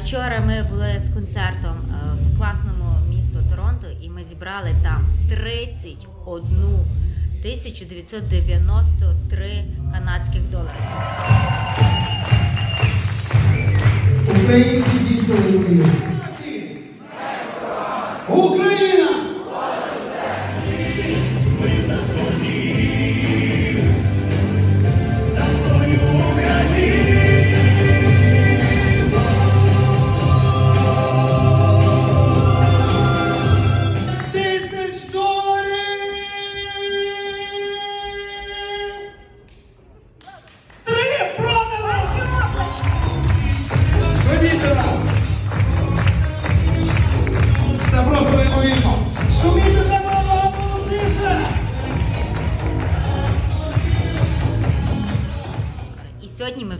Вчора ми були з концертом е, в класному місті Торонто, і ми зібрали там 31 тисячу 993 канадських доларів. Українці дійсно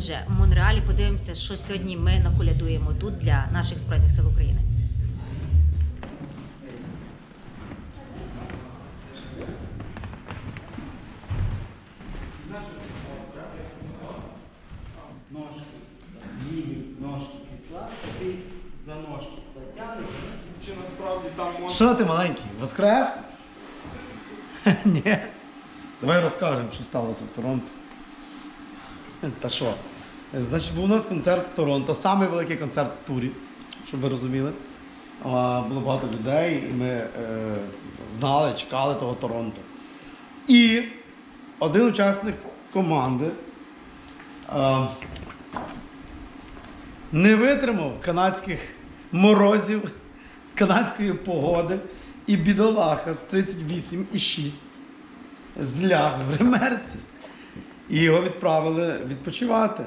вже в Монреалі подивимося, що сьогодні ми наколядуємо тут для наших збройних сил України. ножки, ліві ножки післа, за ножки потягнеш. Чи насправді там можна. Що ти маленький? Воскрес? Ні. Давай розкажемо, що сталося в Торонто. Та що? Значить, був у нас концерт в Торонто, самий великий концерт в турі, щоб ви розуміли. Було багато людей, і ми е, знали, чекали того Торонто. І один учасник команди е, не витримав канадських морозів, канадської погоди і бідолаха з 38,6 зляг в ремерці. І його відправили відпочивати.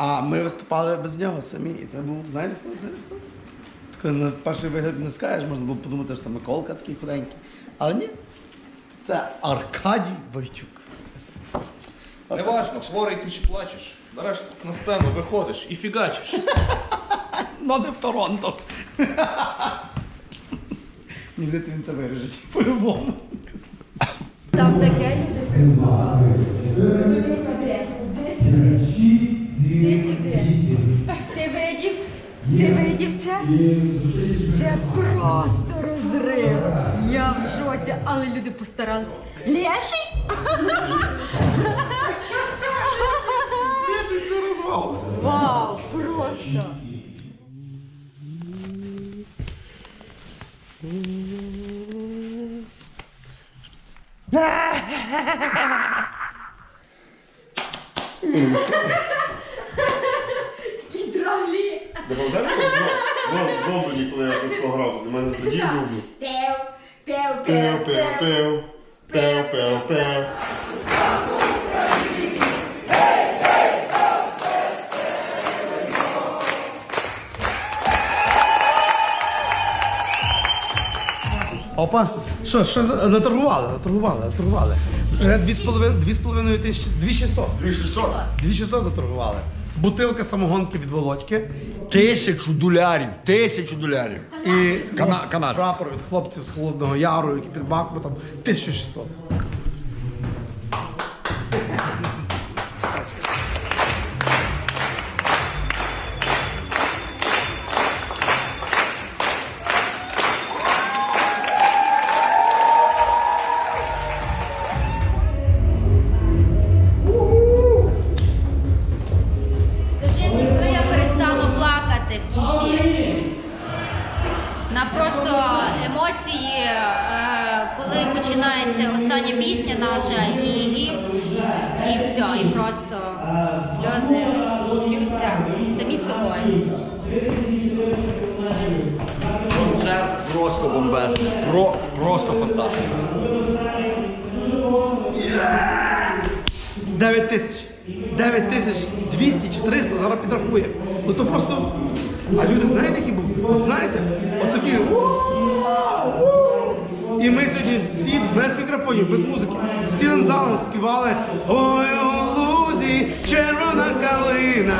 А ми виступали без нього самі. І це був, знаєте, знаєте? Таке на перший вигляд не скажеш, можна було подумати, що це Миколка такий худенький. Але ні, це Аркадій Войтюк. Не важко, хворий ти чи плачеш. Береш на сцену, виходиш і фігачиш. Ну не в Торонто. Мені здається, він це виріжить по-любому. Там таке Іди це? Просто розрив. Я в шоці, але люди постаралися. Леший? це розвал. Вау, просто. Такі дравлі. Як в Лондоні, коли я такого грав, до мене тоді був. Пев, пев, Пев, пев, пев, пев. пев, пев. Опа. Що, що наторгували, наторгували, наторгували. Вже дві з половиною, дві з половиною тисячі, дві шістсот. 2600. Дві шістсот наторгували. Бутилка самогонки від Володьки Тисячу долярів, тисячу долярів. і Кана- ну, прапор від хлопців з Холодного Яру, які під Бахмутом, 1600. На просто емоції, е, коли починається остання пісня наша і гімн, і все, і просто сльози ллються самі собою. Концерт просто бомбезний. Про, просто фантастика. 9 тисяч. 9 тисяч 200 чи 300, зараз підрахує. Ну то просто. А люди знаєте, які були? От знаєте? От такі. І ми сьогодні всі без мікрофонів, без музики, з цілим залом співали Ой, у лузі червона калина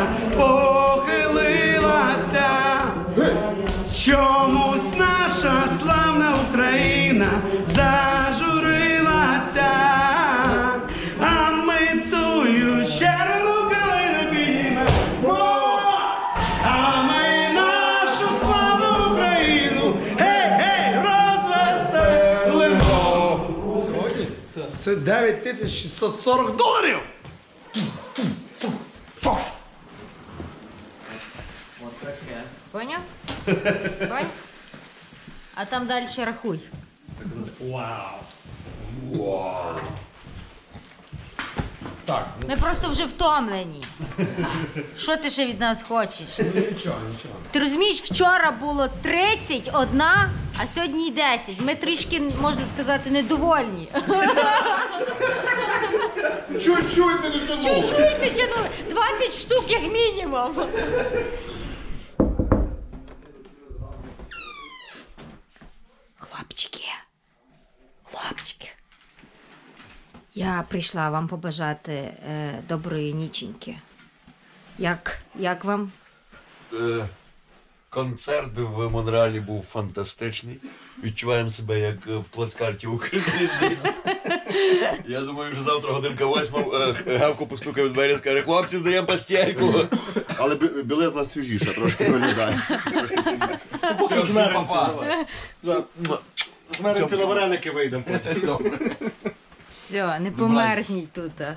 Це 9640 доларів! Поняв? Поняв? А там далі рахуй. Так, Ми просто вже втомлені. Що ти ще від нас хочеш? Нічого, нічого. Ти розумієш, вчора було 31, а сьогодні 10. Ми трішки, можна сказати, недовольні. Чуть-чуть не дотягнув. Чуть-чуть не тянули. 20 штук як мінімум. Я прийшла вам побажати е, доброї ніченьки. Як, як вам? Е, концерт в Монреалі був фантастичний. Відчуваємо себе як е, в плацкарті Укрзалізниці. Я думаю, що завтра годинка восьма е, Гавко постукає в двері і скаже, хлопці, здаємо постельку. Але білизна свіжіша трошки виглядає. Все, все, папа. З мене ці вареники вийдемо потім. Все, не померзніть тут. а.